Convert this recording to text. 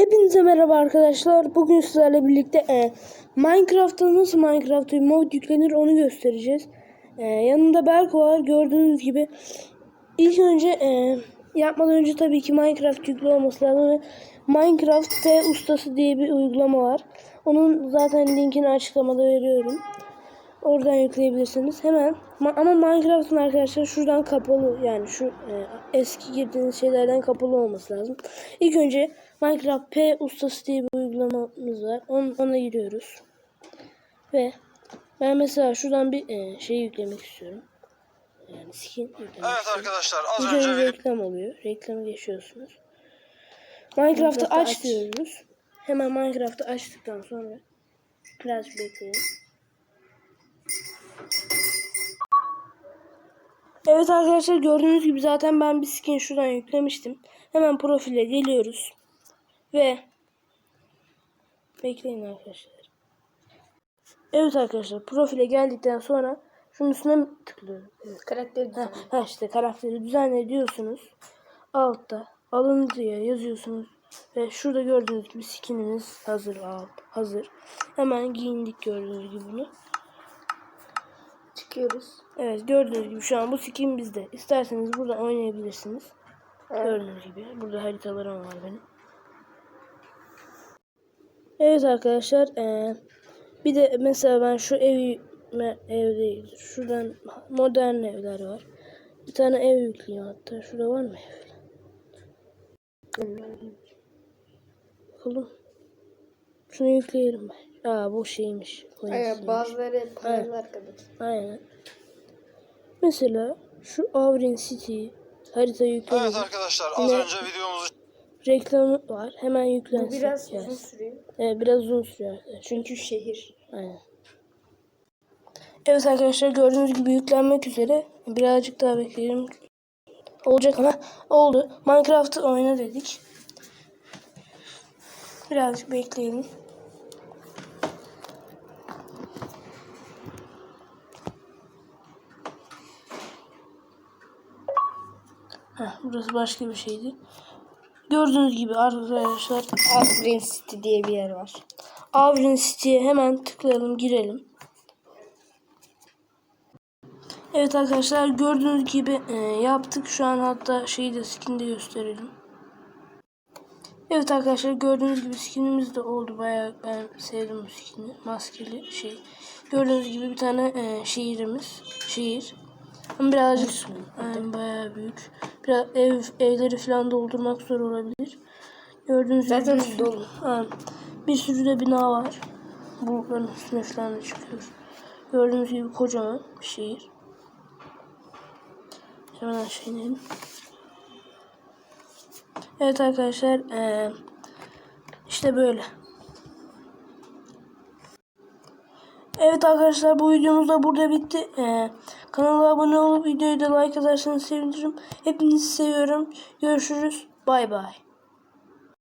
Hepinize merhaba arkadaşlar. Bugün sizlerle birlikte e, Minecraft'ta nasıl Minecraft'a mod yüklenir onu göstereceğiz. E, yanında Berk var. Gördüğünüz gibi ilk önce e, yapmadan önce tabii ki Minecraft yüklü olması lazım. Minecraft P ustası diye bir uygulama var. Onun zaten linkini açıklamada veriyorum. Oradan yükleyebilirsiniz. Hemen ma- ama Minecraft'ın arkadaşlar şuradan kapalı yani şu e, eski girdiğiniz şeylerden kapalı olması lazım. İlk önce Minecraft P ustası diye bir uygulamamız var. On, ona giriyoruz. Ve ben mesela şuradan bir e, şey yüklemek istiyorum. Yani skin yüklemek Evet istiyorum. arkadaşlar az İlk önce reklam oluyor. Reklamı geçiyorsunuz. Minecraft'ı Minecraft'ı aç, aç. diyoruz. Hemen Minecraft'ı açtıktan sonra biraz bekleyin. Evet arkadaşlar gördüğünüz gibi zaten ben bir skin şuradan yüklemiştim. Hemen profile geliyoruz. Ve bekleyin arkadaşlar. Evet arkadaşlar profile geldikten sonra şunun üstüne tıklıyorum. Evet. Karakteri Ha, ha işte karakteri düzenle diyorsunuz. Altta alın diye yazıyorsunuz. Ve şurada gördüğünüz gibi skinimiz hazır. Hazır. Hemen giyindik gördüğünüz gibi bunu. Çıkıyoruz. Evet gördüğünüz gibi şu an bu skin bizde. İsterseniz burada oynayabilirsiniz. Evet. Gördüğünüz gibi. Burada haritalarım var benim. Evet arkadaşlar. eee, bir de mesela ben şu ev ev değil. Şuradan modern evler var. Bir tane ev yükleyeyim hatta. Şurada var mı ev? Bakalım. Şunu yükleyelim ben. Aa bu şeymiş. Aynen bazıları paralı arkadaş. Aynen. Mesela şu Avrin City harita yükledim. Evet arkadaşlar az Yine- önce videomuzu Reklamı var. Hemen Bu yüklensin. biraz gelsin. uzun sürüyor. Evet, biraz uzun sürüyor. Çünkü şehir. Aynen. Evet arkadaşlar gördüğünüz gibi yüklenmek üzere. Birazcık daha bekleyelim. Olacak ama oldu. Minecraft'ı oyna dedik. Birazcık bekleyelim. Heh, burası başka bir şeydi. Gördüğünüz gibi arkadaşlar Afrin City diye bir yer var. Avrin City'ye hemen tıklayalım girelim. Evet arkadaşlar gördüğünüz gibi e, yaptık. Şu an hatta şeyi de skin'i de gösterelim. Evet arkadaşlar gördüğünüz gibi skinimiz de oldu. Bayağı ben sevdim bu skin'i. Maskeli şey. Gördüğünüz gibi bir tane e, şehirimiz. Şehir. Ama birazcık yani bayağı büyük. Biraz ev evleri falan doldurmak zor olabilir. Gördüğünüz gibi Zaten dolu. Ha, bir sürü de bina var. Bulutların üstüne falan da çıkıyor. Gördüğünüz gibi kocaman bir şehir. Hemen aşağı inelim. Evet arkadaşlar eee, işte böyle. Evet arkadaşlar bu videomuz da burada bitti. Eee, kanala abone olup videoyu da like atarsanız sevinirim. Hepinizi seviyorum. Görüşürüz. Bay bay.